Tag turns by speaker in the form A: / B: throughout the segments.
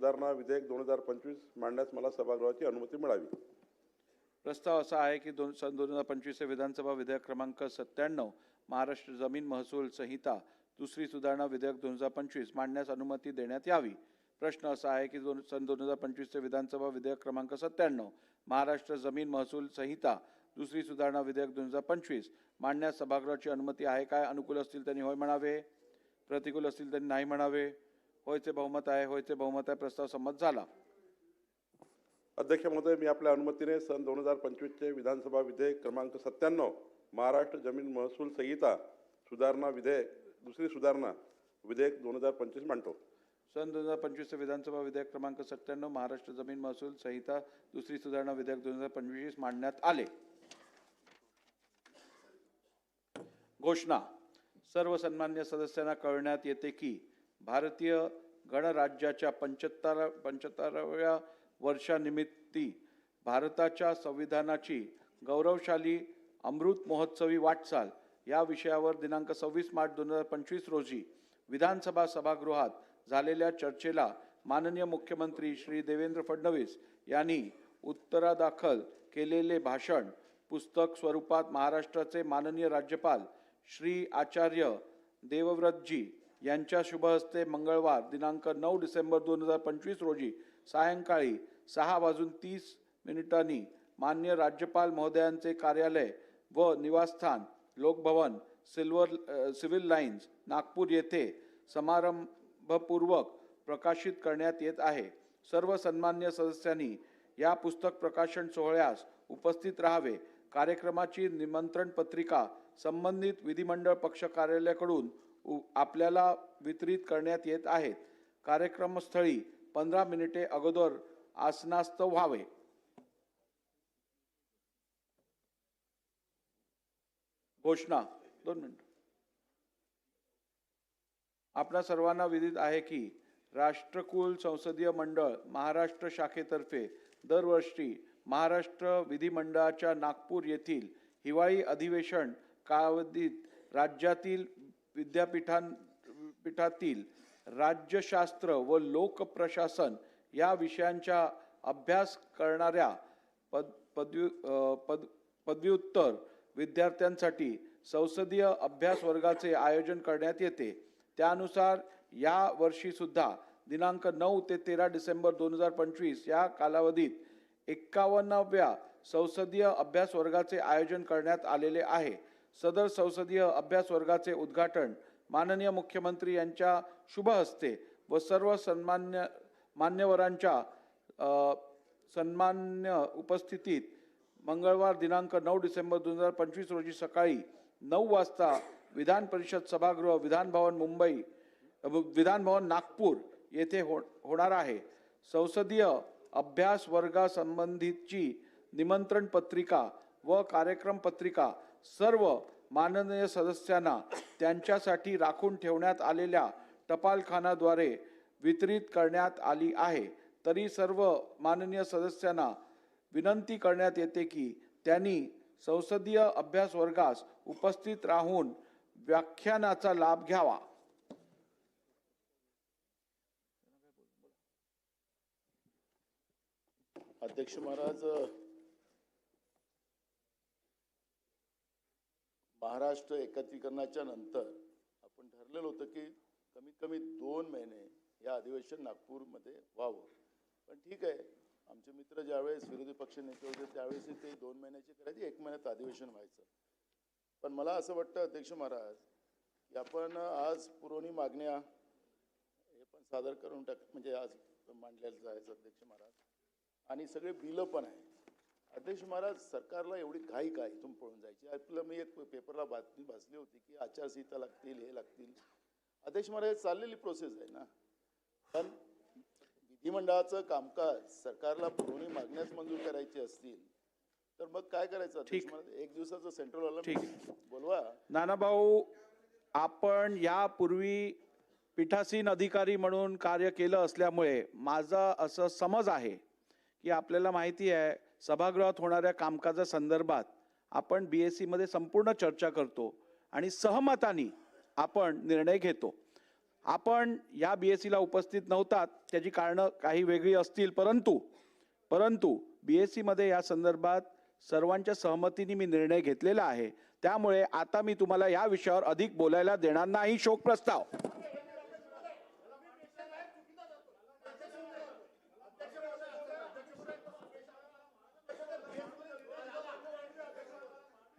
A: सुधारणा विधेयक दोन हजार पंचवीस मांडण्यास मला सभागृहाची अनुमती मिळावी.
B: प्रस्ताव असा आहे की दोन सन दोन हजार पंचवीसचे विधानसभा विधेयक क्रमांक सत्त्याण्णव महाराष्ट्र जमीन महसूल संहिता दुसरी सुधारणा विधेयक दोन हजार पंचवीस मांडण्यास अनुमती देण्यात यावी. प्रश्न असा आहे की दोन सन दोन हजार पंचवीसचे विधानसभा विधेयक क्रमांक सत्त्याण्णव महाराष्ट्र जमीन महसूल संहिता दुसरी सुधारणा विधेयक दोन हजार पंचवीस मांडण्यास सभागृहाची अनुमती आहे काय? अनुकूल असतील त्यांनी होय म्हणावे? प्रतिकूल असतील त्यांनी नाही म्हणावे? होयचे बहुमत आहे होयचे बहुमत आहे प्रस्ताव संमत झाला.
A: अध्यक्ष महोदय मी आपल्या अनुमतीने सन दोन हजार पंचवीसचे विधानसभा विधेयक क्रमांक सत्त्याण्णव महाराष्ट्र जमीन महसूल संहिता सुधारणा विधेयक दुसरी सुधारणा विधेयक दोन हजार पंचवीस मांडतो.
B: सन दोन हजार पंचवीसचे विधानसभा विधेयक क्रमांक सत्त्याण्णव महाराष्ट्र जमीन महसूल संहिता दुसरी सुधारणा विधेयक दोन हजार पंचवीस मांडण्यात आले. घोषणा सर्व सन्मान्य सदस्यांना कळवण्यात येते की भारतीय गणराज्याच्या पंच्याहत्तर पंच्याहत्तराव्या वर्षानिमित्ती भारताच्या संविधानाची गौरवशाली अमृत महोत्सवी वाटचाल या विषयावर दिनांक सव्वीस मार्च दोन हजार पंचवीस रोजी विधानसभा सभागृहात झालेल्या चर्चेला माननीय मुख्यमंत्री श्री देवेंद्र फडणवीस यांनी उत्तरादाखल केलेले भाषण पुस्तक स्वरूपात महाराष्ट्राचे माननीय राज्यपाल श्री आचार्य देवव्रतजी यांच्या शुभहस्ते मंगळवार दिनांक नऊ डिसेंबर दोन हजार पंचवीस रोजी सायंकाळी सहा वाजून तीस मिनिटांनी मान्य राज्यपाल महोदयांचे कार्यालय व निवासस्थान Lokbhavan silver Civil Lines Nagpur येथे समारंभपूर्वक प्रकाशित करण्यात येत आहे. सर्व सन्मान्य सदस्यांनी या पुस्तक प्रकाशन सोहळ्यास उपस्थित राहावे. कार्यक्रमाची निमंत्रण पत्रिका संबंधित विधिमंडळ पक्ष कार्यालयाकडून आपल्याला वितरित करण्यात येत आहेत. कार्यक्रमस्थळी पंधरा मिनिटे अगोदर आसनास्त व्हावे. घोषणा दोन मिनिट. आपणा सर्वांना विदित आहे की राष्ट्रकुल संसदीय मंडळ महाराष्ट्र शाखेतर्फे दरवर्षी महाराष्ट्र विधिमंडळाच्या नागपूर येथील हिवाळी अधिवेशन कालावधीत राज्यातील विद्यापीठां पीठातील राज्यशास्त्र व लोकप्रशासन या विषयांच्या अभ्यास करणाऱ्या पद पदवी पद पदव्युत्तर विद्यार्थ्यांसाठी संसदीय अभ्यास वर्गाचे आयोजन करण्यात येते. त्यानुसार या वर्षीसुद्धा दिनांक नऊ ते तेरा डिसेंबर दोन हजार पंचवीस या कालावधीत एक्कावन्नाव्या संसदीय अभ्यास वर्गाचे आयोजन करण्यात आलेले आहे. सदर संसदीय अभ्यास वर्गाचे उद्घाटन माननीय मुख्यमंत्री यांच्या शुभ हस्ते व सर्व सन्मान्य मान्यवरांच्या सन्मान्य उपस्थितीत मंगळवार दिनांक नऊ डिसेंबर दोन हजार पंचवीस रोजी सकाळी नऊ वाजता विधान परिषद सभागृह विधानभवन मुंबई विधानभवन नागपूर येथे हो होणार आहे. संसदीय अभ्यास वर्गासंबंधीची निमंत्रण पत्रिका व कार्यक्रम पत्रिका सर्व माननीय सदस्यांना त्यांच्यासाठी राखून ठेवण्यात आलेल्या टपालखानाद्वारे वितरित करण्यात आली आहे. तरी सर्व माननीय सदस्यांना विनंती करण्यात येते की त्यांनी संसदीय अभ्यास वर्गास उपस्थित राहून व्याख्यानाचा लाभ घ्यावा.
C: अध्यक्ष महाराज महाराष्ट्र एकत्रीकरणाच्या नंतर आपण ठरलेलं होतं की कमीत कमी दोन महिने या अधिवेशन नागपूरमध्ये व्हावं. पण ठीक आहे आमचे मित्र ज्यावेळेस विरोधी पक्ष नेते होते त्यावेळेस ते दोन महिन्याची करायची एक महिन्यात अधिवेशन व्हायचं. पण मला असं वाटतं अध्यक्ष महाराज की आपण आज पुरवणी मागण्या हे पण सादर करून टाक म्हणजे आज मांडलेलं जायचं अध्यक्ष महाराज. आणि सगळे बिलं पण आहे अध्यक्ष महाराज सरकारला एवढी घाई काय इथून पळून जायची? आपलं मी एक पेपरला बातमी वाचली होती की आचारसंहिता लागतील हे लागतील. अध्यक्ष महाराज चाललेली प्रोसेस आहे ना? पण विधिमंडळाचं कामकाज सरकारला पुरवणी मागण्यास मंजूर करायची असतील तर मग काय करायचं अध्यक्ष
B: ठीक.
C: एक दिवसाचं सेंट्रल
B: ठीक.
C: बोलवा.
B: नानाभाऊ आपण यापूर्वी पीठासीन अधिकारी म्हणून कार्य केलं असल्यामुळे माझा असं समज आहे की आपल्याला माहिती आहे सभागृहात होणाऱ्या कामकाजासंदर्भात आपण बी एस सीमध्ये संपूर्ण चर्चा करतो आणि सहमतानी आपण निर्णय घेतो. आपण या बी एस सीला उपस्थित नव्हतात त्याची कारणं काही वेगळी असतील परंतु परंतु बी एस सीमध्ये या संदर्भात सर्वांच्या सहमतीने मी निर्णय घेतलेला आहे. त्यामुळे आता मी तुम्हाला या विषयावर अधिक बोलायला देणार नाही. शोक प्रस्ताव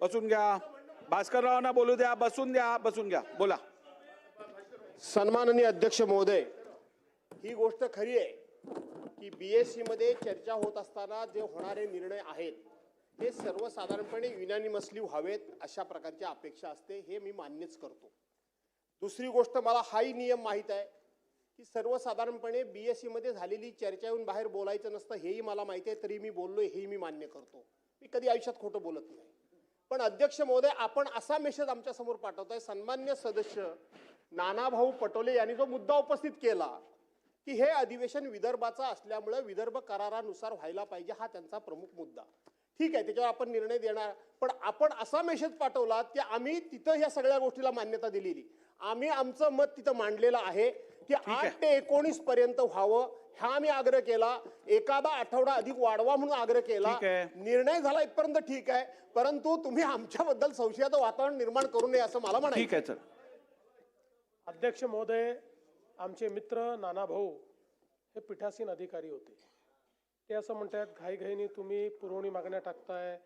B: बसून घ्या. भास्कररावांना बोलू द्या. बसून द्या. बसून घ्या. बोला.
D: सन्माननीय अध्यक्ष महोदय ही गोष्ट खरी आहे की बी एसमध्ये चर्चा होत असताना जे होणारे निर्णय आहेत हे सर्वसाधारणपणे युनानिमसली व्हावेत अशा प्रकारची अपेक्षा असते. हे मी मान्यच करतो. दुसरी गोष्ट मला हाही नियम माहीत आहे की सर्वसाधारणपणे बी एसमध्ये झालेली चर्चा येऊन बाहेर बोलायचं नसतं हेही मला माहिती आहे. तरी मी बोललो हेही मी मान्य करतो. मी कधी आयुष्यात खोटं बोलत नाही. पण अध्यक्ष महोदय आपण असा मेसेज आमच्यासमोर पाठवताय. सन्मान्य सदस्य नानाभाऊ पटोले यांनी जो मुद्दा उपस्थित केला की हे अधिवेशन विदर्भाचं असल्यामुळे विदर्भ करारानुसार व्हायला पाहिजे हा त्यांचा प्रमुख मुद्दा. ठीक आहे त्याच्यावर आपण निर्णय देणार पण आपण असा मेसेज पाठवला की आम्ही तिथं ह्या सगळ्या गोष्टीला मान्यता दिलेली. आम्ही आमचं मत तिथं मांडलेलं आहे. की आठ ते एकोणीस पर्यंत व्हावं हा आम्ही आग्रह केला. एखादा आठवडा अधिक वाढवा म्हणून आग्रह केला.
B: ठीक आहे.
D: निर्णय झाला इथपर्यंत ठीक आहे परंतु तुम्ही आमच्याबद्दल संशयाचं वातावरण निर्माण करू नये असं मला म्हणायचं
B: ठीक आहे सर
E: अध्यक्ष महोदय आमचे मित्र नाना भाऊ हे पीठासीन अधिकारी होते. ते असं म्हणतात घाईघाईने तुम्ही पुरवणी मागण्या टाकताय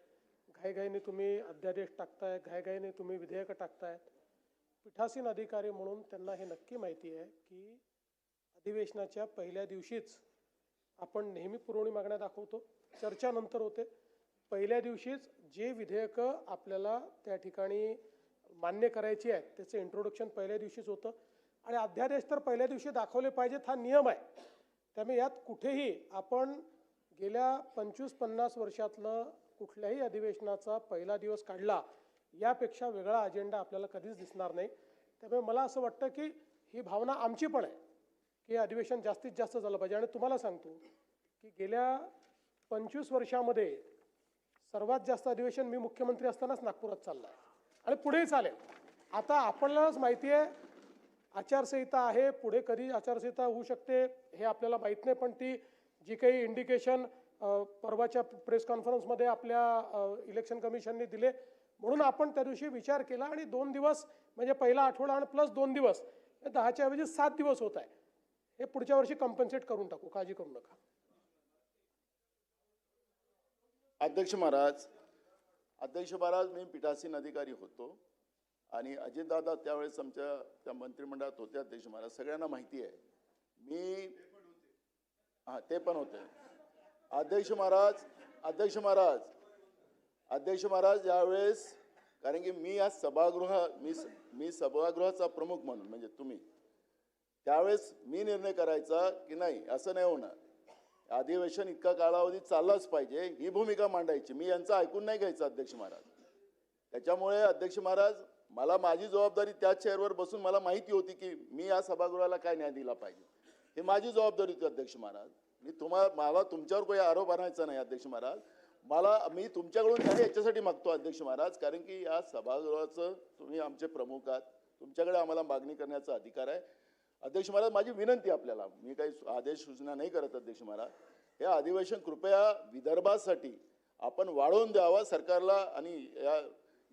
E: घाईघाईने तुम्ही अध्यादेश टाकताय घाईघाईने तुम्ही विधेयकं टाकताय पीठासीन अधिकारी म्हणून त्यांना हे नक्की माहिती आहे की अधिवेशनाच्या पहिल्या दिवशीच आपण नेहमी पुरवणी मागण्या दाखवतो. चर्चा नंतर होते. पहिल्या दिवशीच जे विधेयकं आपल्याला त्या ठिकाणी मान्य करायची आहेत त्याचं इंट्रोडक्शन पहिल्या दिवशीच होतं. आणि अध्यादेश तर पहिल्या दिवशी दाखवले पाहिजेत हा नियम आहे. त्यामुळे यात कुठेही आपण गेल्या पंचवीस पन्नास वर्षातलं कुठल्याही अधिवेशनाचा पहिला दिवस काढला यापेक्षा वेगळा अजेंडा आपल्याला कधीच दिसणार नाही. त्यामुळे मला असं वाटतं की ही भावना आमची पण आहे की हे अधिवेशन जास्तीत जास्त झालं पाहिजे. आणि तुम्हाला सांगतो की गेल्या पंचवीस वर्षामध्ये सर्वात जास्त अधिवेशन मी मुख्यमंत्री असतानाच नागपुरात चाललं आहे. आणि पुढेही चालेल. आता आपल्यालाच माहिती आहे आचारसंहिता आहे पुढे कधी आचारसंहिता होऊ शकते हे आपल्याला माहीत नाही पण ती जी काही इंडिकेशन परवाच्या प्रेस कॉन्फरन्समध्ये आपल्या इलेक्शन कमिशनने दिले म्हणून आपण त्या दिवशी विचार केला आणि दोन दिवस म्हणजे पहिला आठवडा आणि प्लस दोन दिवस हे दहाच्या ऐवजी सात दिवस होत आहे. हे पुढच्या वर्षी कम्पन्सेट करून टाकू काळजी करू नका.
C: अध्यक्ष महाराज अध्यक्ष महाराज मी पीठासीन अधिकारी होतो आणि अजितदादा त्यावेळेस आमच्या त्या मंत्रिमंडळात होते अध्यक्ष महाराज. सगळ्यांना माहिती आहे. मी हां ते पण होते. अध्यक्ष महाराज अध्यक्ष महाराज अध्यक्ष महाराज यावेळेस कारण की मी आज सभागृह मी मी सभागृहाचा प्रमुख म्हणून म्हणजे तुम्ही त्यावेळेस मी निर्णय करायचा की नाही असं नाही होणार. अधिवेशन इतका कालावधी चाललाच पाहिजे ही भूमिका मांडायची. मी यांचं ऐकून नाही घ्यायचं अध्यक्ष महाराज. त्याच्यामुळे अध्यक्ष महाराज मला माझी जबाबदारी त्या चेअरवर बसून मला माहिती होती की मी या सभागृहाला काय न्याय दिला पाहिजे. ही माझी जबाबदारी होती अध्यक्ष महाराज. मी तुम्हाला मला तुमच्यावर काही आरोप आणायचा नाही अध्यक्ष महाराज. मला मी तुमच्याकडून काही याच्यासाठी मागतो अध्यक्ष महाराज कारण की या सभागृहाचं तुम्ही आमचे प्रमुख आहात. तुमच्याकडे आम्हाला मागणी करण्याचा अधिकार आहे. अध्यक्ष महाराज माझी विनंती आपल्याला. मी काही आदेश सूचना नाही करत अध्यक्ष महाराज. हे अधिवेशन कृपया विदर्भासाठी आपण वाढवून द्यावा सरकारला आणि या-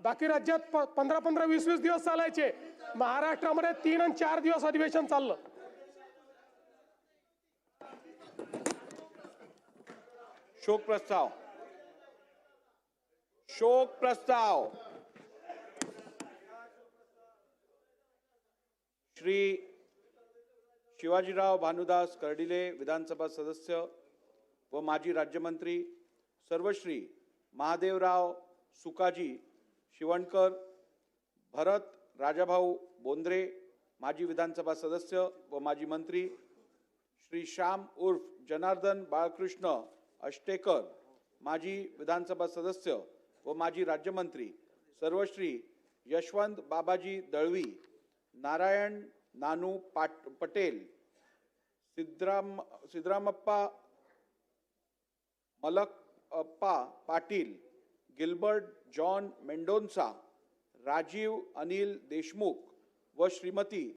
E: बाकी राज्यात प- पंधरा पंधरा वीस वीस दिवस चालायचे. महाराष्ट्रामध्ये तीन आणि चार दिवस अधिवेशन चाललं.
B: शोक प्रस्ताव. शोक प्रस्ताव. श्री शिवाजीराव भानुदास कर्डिले विधानसभा सदस्य व माजी राज्यमंत्री सर्वश्री महादेवराव सुकाजी शिवणकर भरत राजाभाऊ बोंद्रे माजी विधानसभा सदस्य व माजी मंत्री श्री श्याम उर्फ जनार्दन बाळकृष्ण अष्टेकर माजी विधानसभा सदस्य व माजी राज्यमंत्री सर्वश्री यशवंत बाबाजी दळवी नारायण नानू पाट Patel Siddharam Siddharamappa Malkappa Patil Gilbert John Mendonca Rajiv Anil Deshmukh व श्रीमती